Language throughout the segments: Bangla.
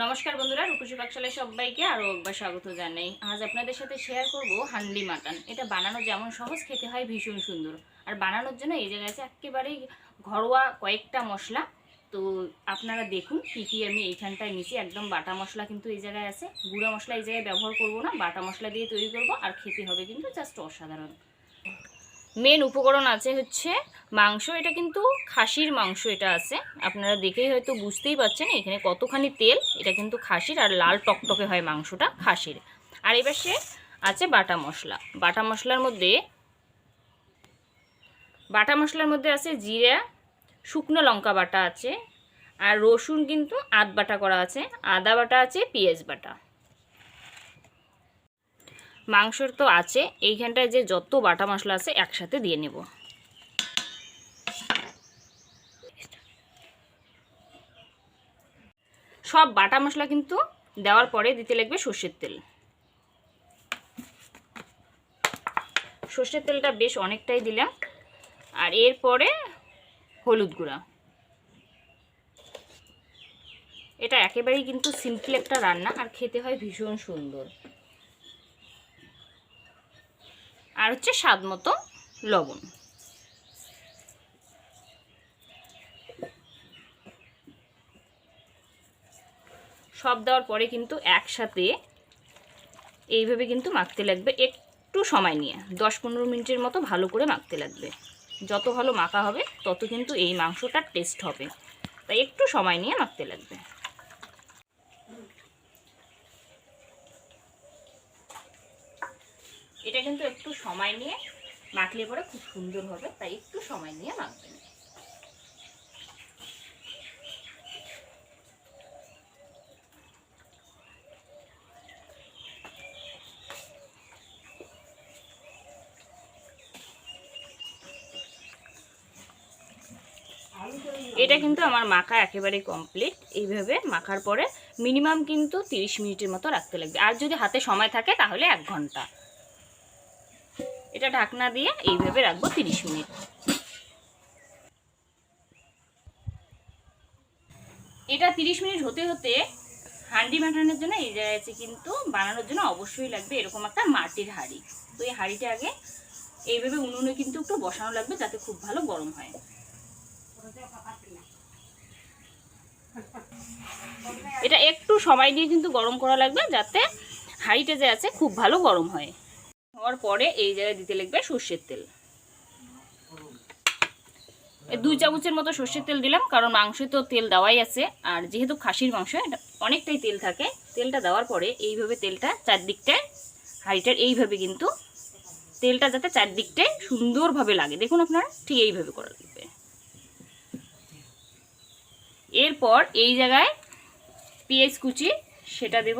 নমস্কার বন্ধুরা, রূপসী পাকশালায় সবাইকে আরও একবার স্বাগত জানাই। আজ আপনাদের সাথে শেয়ার করব হান্ডি মাটন। এটা বানানো যেমন সহজ, খেতে হয় ভীষণ সুন্দর। আর বানানোর জন্য এই জায়গায় আছে একেবারেই ঘরোয়া কয়েকটা মশলা। তো আপনারা দেখুন কী কী আমি এইখানটায় নিচে একদম বাটা মশলা কিন্তু এই জায়গায় আছে। গুঁড়া মশলা এই জায়গায় ব্যবহার করব না, বাটা মশলা দিয়ে তৈরি করব। আর খেতে হবে কিন্তু জাস্ট অসাধারণ। মেন উপকরণ আছে হচ্ছে মাংস। এটা কিন্তু খাসির মাংস এটা আছে। আপনারা দেখেই হয়তো বুঝতেই পারছেন, এখানে কতখানি তেল, এটা কিন্তু খাসির আর লাল টকটকে হয় মাংসটা খাসির। আর এবার সে আছে বাটা মশলা। বাটা মশলার মধ্যে, বাটা মশলার মধ্যে আছে জিরা, শুকনো লঙ্কা বাটা আছে, আর রসুন কিন্তু আদ বাটা করা আছে। আদা বাটা আছে, পেঁয়াজ বাটা। মাংসর তো আছে, এইখানটায় যে যত বাটা মশলা আছে একসাথে দিয়ে নেব। সব বাটা মশলা কিন্তু দেওয়ার পরে দিতে লাগবে সর্ষের তেল। সর্ষের তেলটা বেশ অনেকটাই দিলাম, আর এরপরে হলুদ গুঁড়া। এটা একেবারেই কিন্তু সিম্পল একটা রান্না, আর খেতে হয় ভীষণ সুন্দর। আর হচ্ছে স্বাদ মতো লবণ। সব দেওয়ার পরে কিন্তু একসাথে এইভাবে কিন্তু মাখতে লাগবে, একটু সময় নিয়ে। দশ পনেরো মিনিটের মতো ভালো করে মাখতে লাগবে। যত ভালো মাখা হবে, তত কিন্তু এই মাংসটার টেস্ট হবে। তাই একটু সময় নিয়ে মাখতে লাগবে। এটা কিন্তু একটু সময় নিয়ে মাখলে পরে খুব সুন্দর হবে, তাই একটু সময় নিয়ে মাখবেন। এটা কিন্তু আমার মাখা একেবারে কমপ্লিট এইভাবে মাখার পরে মিনিমাম কিন্তু 30 মিনিটের মতো রাখতে লাগবে। আর যদি হাতে সময় থাকে তাহলে এক ঘণ্টা। এটা ঢাকনা দিয়ে এইভাবে রাখব 30 মিনিট। এটা 30 মিনিট হতে হতে হাঁডি মাটানোর জন্য এই জায়গায় কিন্তু বানানোর জন্য অবশ্যই লাগবে এরকম একটা মাটির হাঁড়ি। তো এই হাঁড়িটা আগে এইভাবে উনুনে কিন্তু একটু বসানো লাগবে যাতে খুব ভালো গরম হয়। এটা একটু সময় দিয়ে কিন্তু গরম করা লাগবে যাতে হাঁড়িটা যে আছে খুব ভালো গরম হয়। হওয়ার পরে এই জায়গায় দিতে লাগবে সর্ষের তেল। দুই চামচের মতো সর্ষের তেল দিলাম, কারণ মাংসে তো তেল দেওয়াই আছে, আর যেহেতু খাসির মাংস, এটা অনেকটাই তেল থাকে, তেলটা দেওয়ার পরে এইভাবে তেলটা চারদিকটায়, হাঁড়িটার এইভাবে কিন্তু তেলটা যাতে চারদিকটায় সুন্দরভাবে লাগে। দেখুন আপনারা, ঠিক এইভাবে করা লাগবে। এরপর এই জায়গায় পেঁয়াজ কুচি, সেটা দেব।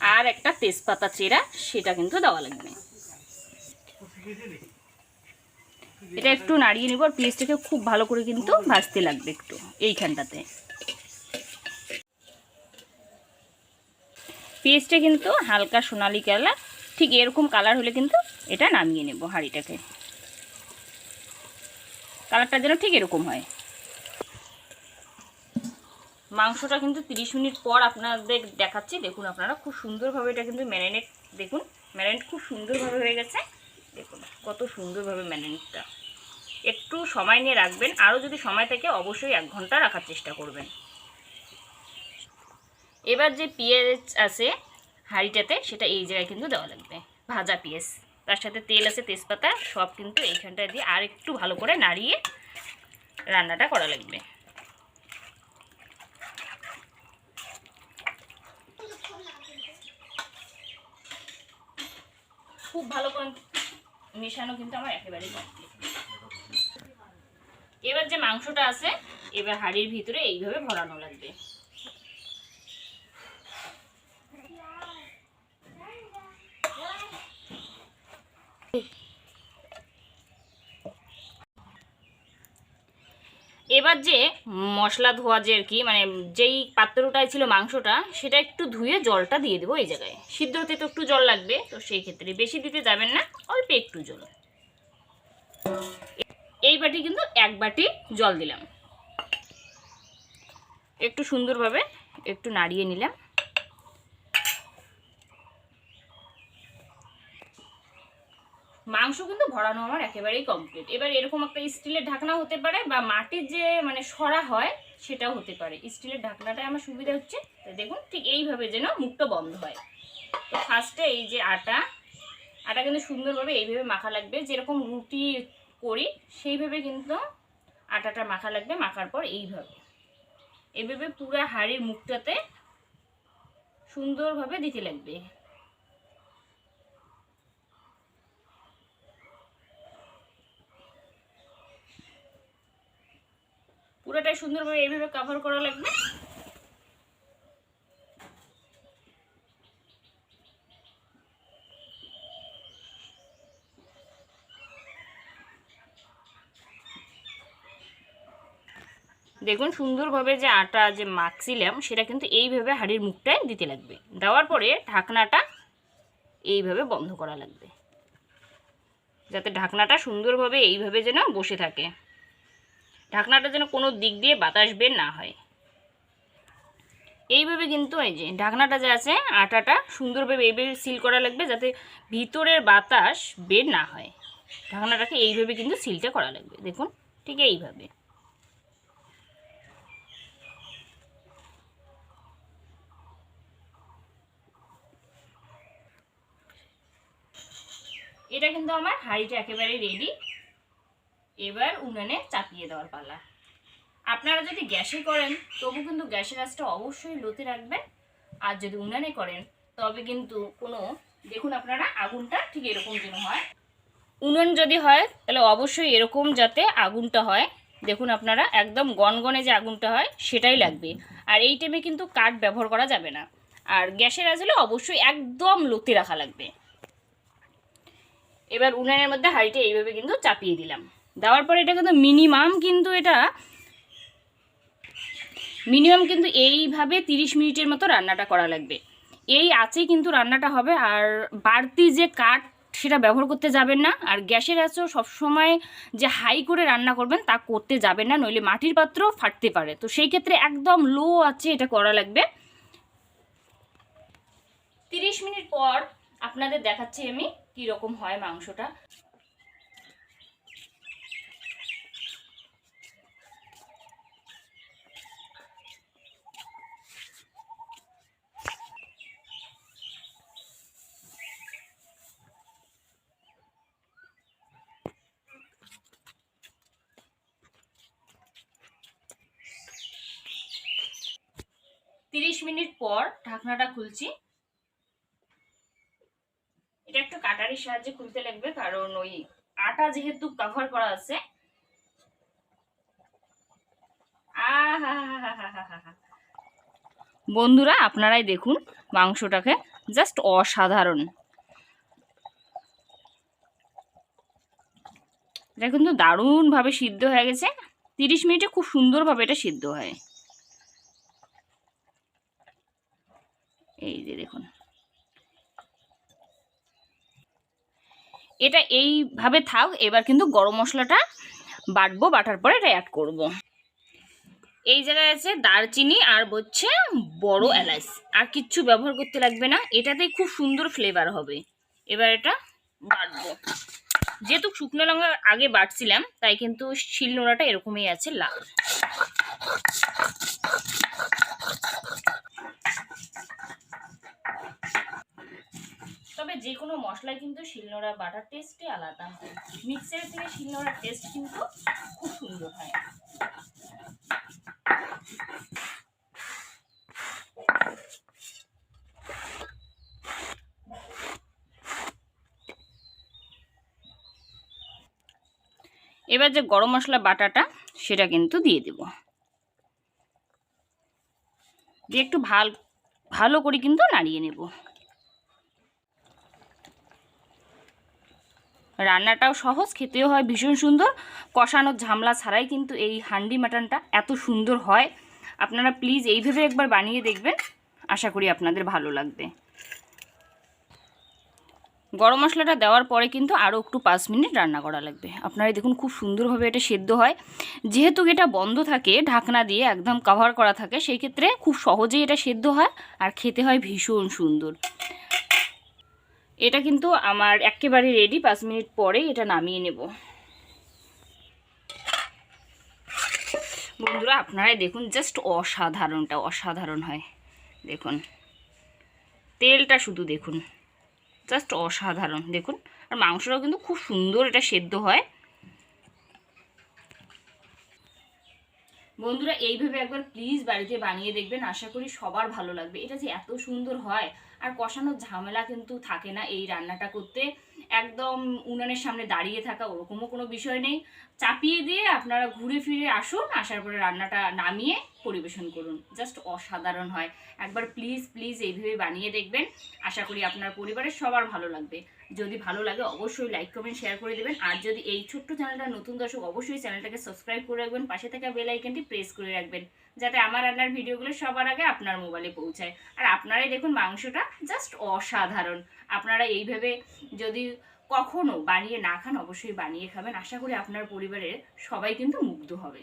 আর একটা তেজপাতা চেরা, সেটা কিন্তু দেওয়া লাগবে এটা একটু নাড়িয়ে নেব, আর পেঁয়াজটাকে খুব ভালো করে কিন্তু ভাজতে লাগবে একটু, এইখানটাতে। পেঁয়াজটা কিন্তু হালকা সোনালি কালার, ঠিক এরকম কালার হলে কিন্তু এটা নামিয়ে নেব হাঁড়িটাকে। কালারটা যেন ঠিক এরকম হয়। মাংসটা কিন্তু 30 মিনিট পর আপনাদের দেখাচ্ছি। দেখুন আপনারা, খুব সুন্দরভাবে এটা কিন্তু ম্যারিনেট, দেখুন, ম্যারিনেট খুব সুন্দরভাবে হয়ে গেছে। দেখুন, কত সুন্দরভাবে ম্যারিনেটটা। একটু সময় নিয়ে রাখবেন, আরও যদি সময় থাকে অবশ্যই এক ঘণ্টা রাখার চেষ্টা করবেন। এবার যে পেঁয়াজ আছে, হাঁড়িটাতে, সেটা এই জায়গায় কিন্তু দেওয়া লাগবে, ভাজা পেঁয়াজ। তার সাথে তেল আছে, তেজপাতা, সব কিন্তু এইখানটায় দিয়ে আর একটু ভালো করে নাড়িয়ে রান্নাটা করা লাগবে। খুব ভালো মেশানো কিন্তু আমার একেবারেই কমপ্লিট এবার যে মাংসটা আছে, এবার হাড়ির ভিতরে এইভাবে ভরানো লাগবে। এবার যে মশলা ধোয়া যে আর কি মানে যেই পাত্রটায় ছিল মাংসটা, সেটা একটু ধুয়ে জলটা দিয়ে দেবো এই জায়গায়। সিদ্ধ হতে তো একটু জল লাগবে, তো সেই ক্ষেত্রে বেশি দিতে যাবেন না, অল্প একটু জল। এই বাটি কিন্তু এক বাটি জল দিলাম। একটু সুন্দরভাবে একটু নাড়িয়ে নিলাম। ভরানো আমার একেবারেই কমপ্লিট এবার এরকম একটা স্টিলের ঢাকনা হতে পারে বা মাটির যে মানে সরা হয়, সেটাও হতে পারে। স্টিলের ঢাকনাটাই আমার সুবিধা হচ্ছে। তো দেখুন, ঠিক এইভাবে যেন মুখটা বন্ধ হয়। তো ফার্স্টে এই যে আটা আটা কিন্তু সুন্দরভাবে এইভাবে মাখা লাগবে। যেরকম রুটি করি, সেইভাবে কিন্তু আটাটা মাখা লাগবে, মাখার পর এইভাবে। এভাবে পুরো হাড়ির মুখটাতে সুন্দরভাবে দিতে লাগবে। পুরোটাই সুন্দরভাবে এইভাবে কভার করা লাগবে। দেখুন সুন্দরভাবে যে আটা, যে মাখছিলাম, সেটা কিন্তু এইভাবে হাড়ির মুখটায় দিতে লাগবে। দেওয়ার পরে ঢাকনাটা এইভাবে বন্ধ করা লাগবে। যাতে ঢাকনাটা সুন্দরভাবে এইভাবে যেন বসে থাকে। ঢাকনাটা যেন কোনো দিক দিয়ে বাতাস বের না হয়। এইভাবে কিন্তু এই যে ঢাকনাটা যে আছে, আটাটা সুন্দরভাবে এইভাবে সিল করা লাগবে যাতে ভিতরের বাতাস বের না হয়। ঢাকনাটাকে এইভাবে কিন্তু সিলটা করা লাগবে। দেখুন, ঠিক এইভাবে। এটা কিন্তু আমার হাঁড়িটা একেবারে রেডি এবার উনানে চাপিয়ে দেওয়ার পালা। আপনারা যদি গ্যাসে করেন, তবু কিন্তু গ্যাসের আঁচটা অবশ্যই লোতে রাখবেন। আর যদি উনানে করেন, তবে কিন্তু কোনো, দেখুন আপনারা, আগুনটা ঠিক এরকম যেন হয়। উনুন যদি হয়, তাহলে অবশ্যই এরকম যাতে আগুনটা হয়। দেখুন আপনারা, একদম গনগনে যে আগুনটা হয়, সেটাই লাগবে। আর এই টাইমে কিন্তু কাঠ ব্যবহার করা যাবে না। আর গ্যাসের আঁচলে অবশ্যই একদম লোতে রাখা লাগবে। এবার উনানের মধ্যে হাঁড়িটা এইভাবে কিন্তু চাপিয়ে দিলাম। দেওয়ার পরে এটা কিন্তু মিনিমাম কিন্তু এটা মিনিমাম কিন্তু এইভাবে তিরিশ মিনিটের মতো রান্নাটা করা লাগবে। এই আঁচেই কিন্তু রান্নাটা হবে, আর বাড়তি যে কাঠ সেটা ব্যবহার করতে যাবেন না, আর গ্যাসের আঁচও সবসময় যে হাই করে রান্না করবেন তা করতে যাবেন না, নইলে মাটির পাত্র ফাটতে পারে। তো সেই ক্ষেত্রে একদম লো আছে এটা করা লাগবে। তিরিশ মিনিট পর আপনাদের দেখাচ্ছি আমি কি রকম হয় মাংসটা। তিরিশ মিনিট পর ঢাকনাটা খুলছি। এটা একটু কাটারির সাহায্যে খুলতে লাগবে, কারণ ওই আটা যেহেতু কভার করা আছে। বন্ধুরা, আপনারাই দেখুন মাংসটাকে জাস্ট অসাধারণ। এটা কিন্তু দারুণভাবে সিদ্ধ হয়ে গেছে। তিরিশ মিনিটে খুব সুন্দরভাবে এটা সিদ্ধ হয়। এই যে দেখুন। এটা এইভাবে থাক, এবার কিন্তু গরম মশলাটা বাটবো, বাটার পরে এটা অ্যাড করব। এই জায়গায় আছে দারচিনি আর হচ্ছে বড় এলাচ। আর কিচ্ছু ব্যবহার করতে লাগবে না, এটাতেই খুব সুন্দর ফ্লেভার হবে। এবার এটা বাটবো। যেহেতু শুকনো লঙ্কা আগে বাটছিলাম, তাই কিন্তু শিলনোড়াটা এরকমই আছে লাল। তবে যে কোনো মশলায় কিন্তু শিলনোড়া বাটার টেস্টই আলাদা হয়। মিক্সারের থেকে শিলনোড়ার টেস্ট কিন্তু খুব সুন্দর হয়। এবার যে গরম মশলা বাটাটা, সেটা কিন্তু দিয়ে দেব। দিয়ে একটু ভালো, ভালো করে কিন্তু নাড়িয়ে নেব। রান্নাটাও সহজ, খেতেও হয়, ভীষণ সুন্দর। কষানোর ঝামলা ছাড়াই কিন্তু এই হান্ডি মাটনটা এত সুন্দর হয়। আপনারা প্লিজ এইভাবে একবার বানিয়ে দেখবেন। আশা করি আপনাদের ভালো লাগবে। গরম মশলাটা দেওয়ার পরে কিন্তু আরও একটু পাঁচ মিনিট রান্না করা লাগবে। আপনারা দেখুন খুব সুন্দরভাবে এটা সেদ্ধ হয়। যেহেতু এটা বন্ধ থাকে, ঢাকনা দিয়ে একদম কভার করা থাকে সেই ক্ষেত্রে খুব সহজেই এটা সেদ্ধ হয় আর খেতে হয় ভীষণ সুন্দর। এটা কিন্তু আমার একেবারে রেডি পাঁচ মিনিট পরে এটা নামিয়ে নেব। বন্ধুরা, আপনারাই দেখুন জাস্ট অসাধারণটা, অসাধারণ হয়। দেখুন, তেলটা শুধু দেখুন জাস্ট অসাধারণ। দেখুন, আর মাংসটাও কিন্তু খুব সুন্দর এটা সেদ্ধ হয়। বন্ধুরা, এইভাবে একবার প্লিজ বাড়িতে বানিয়ে দেখবেন। আশা করি সবার ভালো লাগবে। এটা যে এত সুন্দর হয়, আর কষানোর ঝামেলা কিন্তু থাকে না এই রান্নাটা করতে। একদম উনানের সামনে দাঁড়িয়ে থাকা ওরকমও কোনো বিষয় নেই। চাপিয়ে দিয়ে আপনারা ঘুরে ফিরে আসুন, আসার পরে রান্নাটা নামিয়ে পরিবেশন করুন। জাস্ট অসাধারণ হয়। একবার প্লিজ প্লিজ এইভাবে বানিয়ে দেখবেন। আশা করি আপনার পরিবারের সবার ভালো লাগবে। যদি ভালো লাগে অবশ্যই লাইক কমেন্ট শেয়ার করে দেবেন। আর যদি এই ছোট্ট চ্যানেলটা নতুন দর্শক, অবশ্যই চ্যানেলটাকে সাবস্ক্রাইব করে রাখবেন। পাশে থাকা বেল আইকনটি প্রেস করে রাখবেন, যাতে আমার রান্নার ভিডিওগুলো সবার আগে আপনার মোবাইলে পৌঁছায়। আর আপনারাই দেখুন মাংসটা জাস্ট অসাধারণ। আপনারা এইভাবে যদি কখনো বানিয়ে না খান, অবশ্যই বানিয়ে খাবেন। আশা করি আপনার পরিবারের সবাই কিন্তু মুগ্ধ হবে।